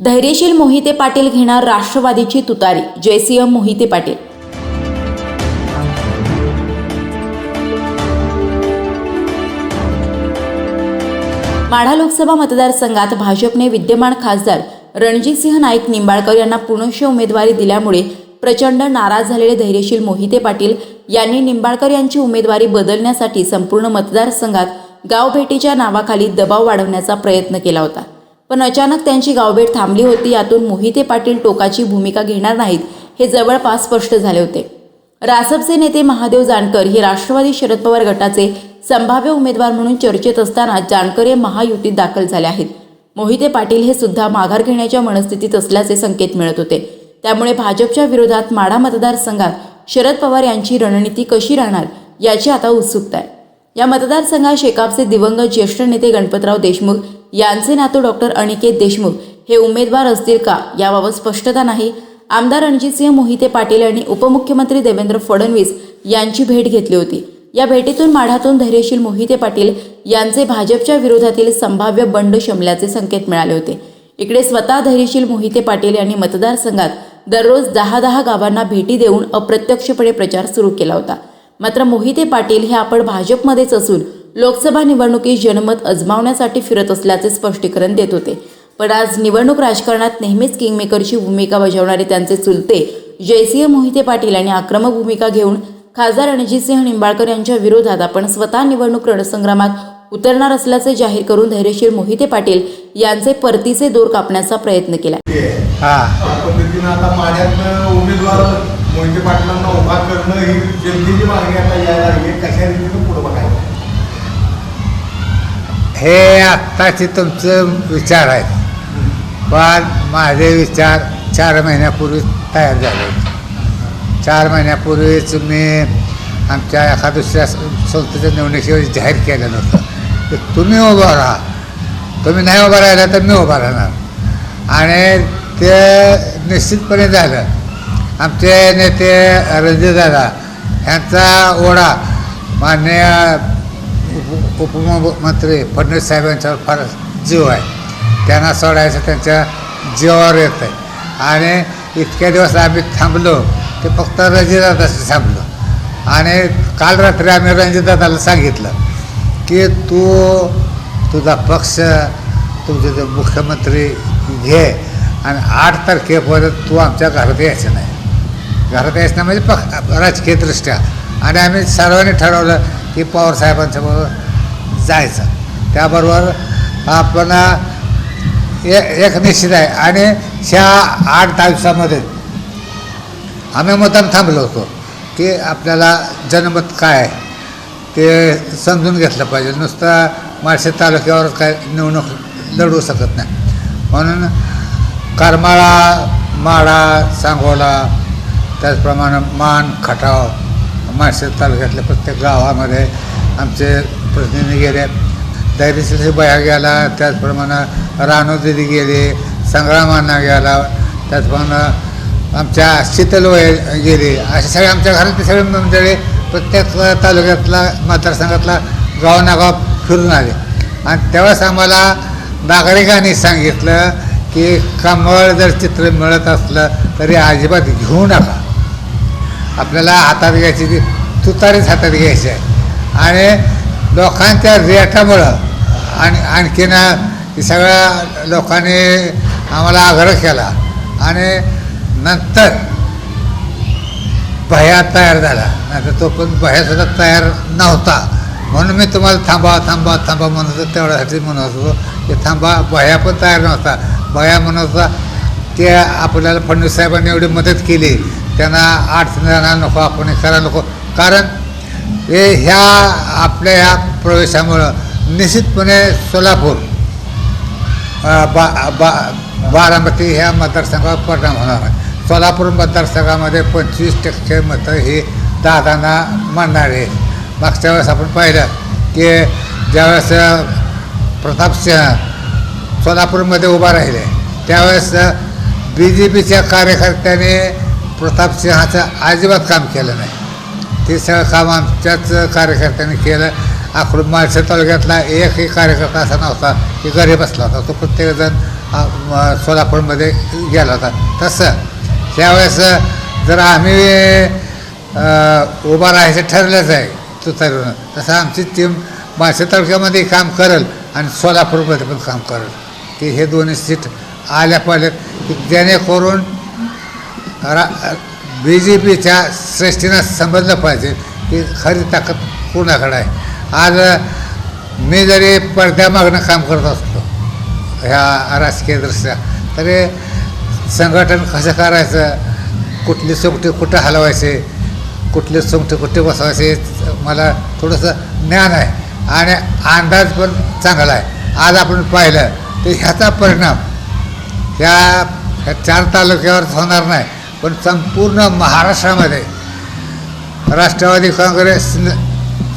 धैर्यशील मोहिते पाटील घेणार राष्ट्रवादीची तुतारी. जयसिंह मोहिते पाटील. माढा लोकसभा मतदारसंघात भाजपने विद्यमान खासदार रणजितसिंह नाईक निंबाळकर यांना पुनश्च उमेदवारी दिल्यामुळे प्रचंड नाराज झालेले धैर्यशील मोहिते पाटील यांनी निंबाळकर यांची उमेदवारी बदलण्यासाठी संपूर्ण मतदारसंघात गावभेटीच्या नावाखाली दबाव वाढवण्याचा प्रयत्न केला होता. पण अचानक त्यांची गावभेट थांबली होती. यातून मोहिते पाटील टोकाची भूमिका घेणार नाहीत हे जवळपास स्पष्ट झाले होते. रासपचे नेते महादेव जानकर हे राष्ट्रवादी शरद पवार गटाचे संभाव्य उमेदवार म्हणून चर्चेत असताना जानकर हे महायुतीत दाखल झाले आहेत. मोहिते पाटील हे सुद्धा माघार घेण्याच्या मनस्थितीत असल्याचे संकेत मिळत होते. त्यामुळे भाजपच्या विरोधात माढा मतदारसंघात शरद पवार यांची रणनीती कशी राहणार याची आता उत्सुकता आहे. या मतदारसंघात शेकापचे दिवंगत ज्येष्ठ नेते गणपतराव देशमुख यांचे नातू डॉक्टर अनिकेत देशमुख हे उमेदवार असतील का याबाबत स्पष्टता नाही. आमदार रणजितसिंह मोहिते पाटील यांनी उपमुख्यमंत्री देवेंद्र फडणवीस यांची भेट घेतली होती. या भेटीतून माढातून धैर्यशील मोहिते पाटील यांचे भाजपच्या विरोधातील संभाव्य बंड शमल्याचे संकेत मिळाले होते. इकडे स्वतः धैर्यशील मोहिते पाटील यांनी मतदारसंघात दररोज दहा दहा गावांना भेटी देऊन अप्रत्यक्षपणे प्रचार सुरू केला होता. मात्र मोहिते पाटील हे आपण भाजपमध्येच असून लोकसभा निवडणुकीत जनमत अजमावण्यासाठी फिरत असल्याचे स्पष्टीकरण देत होते. पण आज निवडणूक राजकारणात नेहमीच किंगमेकरची भूमिका बजावणारे त्यांचे चुलते जयसिंह मोहिते पाटील यांनी आक्रमक भूमिका घेऊन खासदार रणजितसिंह निंबाळकर यांच्या विरोधात आपण स्वतः निवडणूक रणसंग्रामात उतरणार असल्याचे जाहीर करून धैर्यशील मोहिते पाटील यांचे परतीचे दोर कापण्याचा प्रयत्न केला. हा. त्या पद्धतीनं आता माड्यातनं उमेदवार मोहिते पाटलांना उभा करणं ही जनतेची मागणी आता यायला लागली आहे. कशा रीतीनं पुढे बघायचं? हे आत्ताचे तुमचं विचार आहेत. पण माझे विचार चार महिन्यापूर्वी तयार झाले होते. चार महिन्यापूर्वीच मी आमच्या एका दुसऱ्या संस्थेच्या निवडणुकीवर जाहीर केलं नव्हतं. तर तुम्ही उभा राहा. तुम्ही नाही उभा राहिला तर मी उभा राहणार. आणि ते निश्चितपणे झालं. आमचे नेते रणजितदादा यांचा ओढा मान्य उप उपमुख्यमंत्री फडणवीस साहेबांच्यावर फार जीव आहे. त्यांना सोडायचं त्यांच्या जीवावर येत आहे आणि इतक्या दिवस आम्ही थांबलो ते फक्त रणजितदादाशी थांबलो. आणि काल रात्री आम्ही रणजितदादाला सांगितलं की तू तुझा पक्ष तुमचे ते मुख्यमंत्री घे. आणि आठ तारखेपर्यंत तू आमच्या घरात यायचं नाही. घरात यायचं नाही म्हणजे पक्ष राजकीयदृष्ट्या. आणि आम्ही सर्वांनी ठरवलं की पवार जायचं. त्याबरोबर आपण ए एक निश्चित आहे. आणि ह्या आठ दिवसामध्ये आम्ही मुद्दाम थांबलो होतो की आपल्याला जनमत काय आहे? ते समजून घेतलं पाहिजे. नुसतं माळशे तालुक्यावर काय निवडणूक लढवू शकत नाही. म्हणून करमाळा माडा सांगोला त्याचप्रमाणे मान खटाव माळशे तालुक्यातल्या प्रत्येक गावामध्ये आमचे प्रतिनिधी गेले. दैरीशी बया गेला त्याचप्रमाणे रानोदिदी दिदी संग्रामांना गेला त्याचप्रमाणे आमच्या शीतल वय असे सगळे आमच्या घरातले सगळे मंडळी प्रत्येक तालुक्यातला मतदारसंघातला गाव नागाव फिरून आले. आणि तेव्हाच आम्हाला नागरिकांनी सांगितलं की कमळ जर चित्र मिळत असलं तरी अजिबात घेऊ नका. आपल्याला हातात घ्यायची ती तुतारीच हातात घ्यायची आहे. आणि लोकांच्या रेटामुळं आणि आणखीन सगळ्या लोकांनी आम्हाला आग्रह केला. आणि नंतर भया तयार झाला. नाहीतर तो पण भयासुद्धा तयार नव्हता. म्हणून मी तुम्हाला थांबा थांबा थांबा म्हणत होतो. तेवढ्यासाठी म्हणत होतो की थांबा भया पण तयार नव्हता. भया म्हणत होता ते आपल्याला फडणवीस साहेबांनी एवढी मदत केली. त्यांना अडचण जणांना नको आपण करायला नको. कारण हे ह्या आपल्या ह्या प्रवेशामुळं निश्चितपणे सोलापूर बा बा बारामती ह्या मतदारसंघावर परिणाम होणार आहे. सोलापूर मतदारसंघामध्ये पंचवीस टक्के मतं ही दादांना मानणारे मागच्या वेळेस आपण पाहिलं की ज्यावेळेस प्रताप सिंह सोलापूरमध्ये उभा राहिले त्यावेळेस बी जे पीच्या कार्यकर्त्याने प्रतापसिंहाचं अजिबात काम केलं नाही. ते सगळं काम आमच्याच कार्यकर्त्यांनी केलं. अकडून माळशे तालुक्यातला एकही कार्यकर्ता असा नव्हता की घरी बसला होता. तो प्रत्येकजण सोलापूरमध्ये गेला होता. तसं त्यावेळेस जर आम्ही उभा राहायचं ठरलंच आहे तुतारीनं तसं आमची टीम मासे तालुक्यामध्ये काम करेल आणि सोलापूरमध्ये पण काम करेल. ते हे दोन्ही सीट आल्या पाहिजेत की जेणेकरून रा बी जे पीच्या श्रेष्ठीनं समजलं पाहिजे की खरी ताकद कोणाकडे आहे. आज मी जरी पडद्यामागणं काम करत असतो ह्या राजकीयदृष्ट्या तरी संघटन कसं करायचं? कुठली सोंगटी कुठं हलवायचे? कुठले सोंगटे कुठे बसवायचे? मला थोडंसं ज्ञान आहे आणि अंदाज पण चांगला आहे. आज आपण पाहिलं तर ह्याचा परिणाम ह्या ह्या चार तालुक्यावर होणार नाही पण संपूर्ण महाराष्ट्रामध्ये राष्ट्रवादी काँग्रेस न-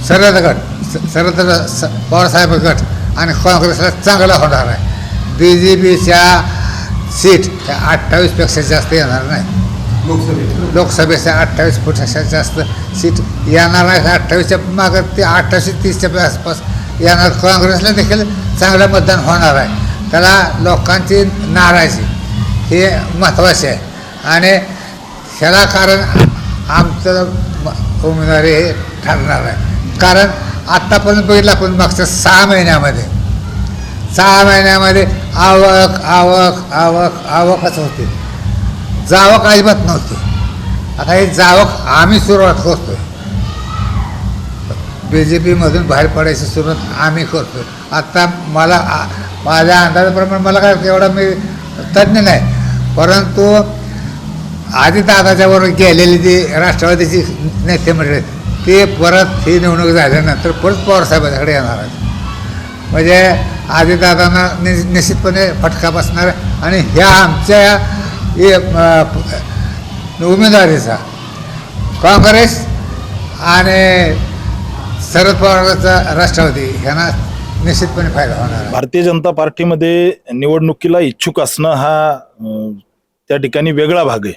शरद गट सरद शरद स- पवारसाहेब गट आणि काँग्रेसला चांगला होणार आहे. बी जे पीच्या सीट ह्या अठ्ठावीसपेक्षा जास्त येणार नाही. लोकसभेत लोकसभेच्या अठ्ठावीस फुटाच्या जास्त सीट येणार नाही. अठ्ठावीसच्या मागं ते अठ्ठावीसशे तीसच्या आसपास येणार. काँग्रेसला देखील चांगलं मतदान होणार आहे. त्याला लोकांची नाराजी हे महत्त्वाचे आहे. आणि ह्याला कारण आमचं उमेदवारी हे ठरणार आहे. कारण आत्तापर्यंत बघितलं आपण मागच्या सहा महिन्यामध्ये सहा महिन्यामध्ये आवक आवक आवक आवकच होते. जावक अजिबात नव्हती. आता हे जावक आम्ही सुरुवात करतोय. बी जे पीमधून बाहेर पडायची सुरुवात आम्ही करतो आत्ता मला माझ्या अंदाजाप्रमाणे मला काय एवढा मी तज्ज्ञ नाही. परंतु आधी दादाच्याबरोबर गेलेली जी राष्ट्रवादीची नेते मंडळी आहेत, ते परत ही निवडणूक झाल्यानंतर परत पवारसाहेबांकडे येणार आहेत. म्हणजे आदिदादांना नि निश्चितपणे फटका बसणार आणि ह्या आमच्या उमेदवारीचा काँग्रेस आणि शरद पवारांचा राष्ट्रवादी ह्यांना निश्चितपणे फायदा होणार भारतीय जनता पार्टीमध्ये निवडणुकीला इच्छुक असणं हा त्या ठिकाणी वेगळा भाग आहे.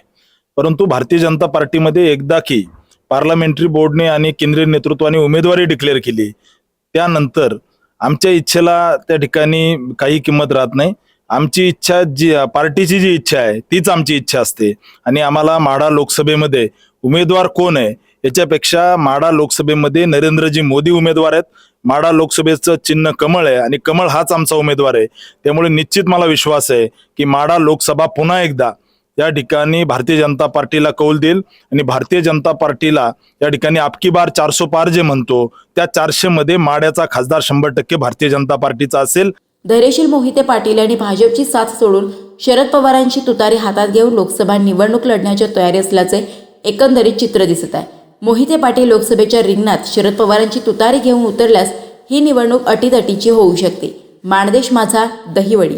परंतु भारतीय जनता पार्टीमध्ये एकदा की पार्लमेंटरी बोर्डने आणि केंद्रीय नेतृत्वाने उमेदवारी डिक्लेअर केली त्यानंतर आमच्या इच्छेला त्या ठिकाणी काही किंमत राहत नाही. आमची इच्छा जी पार्टीची जी इच्छा आहे तीच आमची इच्छा असते. आणि आम्हाला माढा लोकसभेमध्ये उमेदवार कोण आहे याच्यापेक्षा माढा लोकसभेमध्ये नरेंद्रजी मोदी उमेदवार आहेत. माढा लोकसभेचं चिन्ह कमळ आहे आणि कमळ हाच आमचा उमेदवार आहे. त्यामुळे निश्चित मला विश्वास आहे की माढा लोकसभा पुन्हा एकदा या ठिकाणी भारतीय जनता पार्टीला कौल देईल आणि भारतीय जनता पार्टीला या ठिकाणी आपकी बार चारसो पार जे म्हणतो त्या चारशे मध्ये माड्याचा खासदार शंभर टक्के भारतीय जनता पार्टीचा असेल. धैर्यशील मोहिते पाटील यांनी भाजपची साथ सोडून शरद पवारांची तुतारी हातात घेऊन लोकसभा निवडणूक लढण्याच्या तयारी असल्याचे एकंदरीत चित्र दिसत आहे. मोहिते पाटील लोकसभेच्या रिंगणात शरद पवारांची तुतारी घेऊन उतरल्यास ही निवडणूक अटीतटीची होऊ शकते. माणदेश माझा दहिवडी.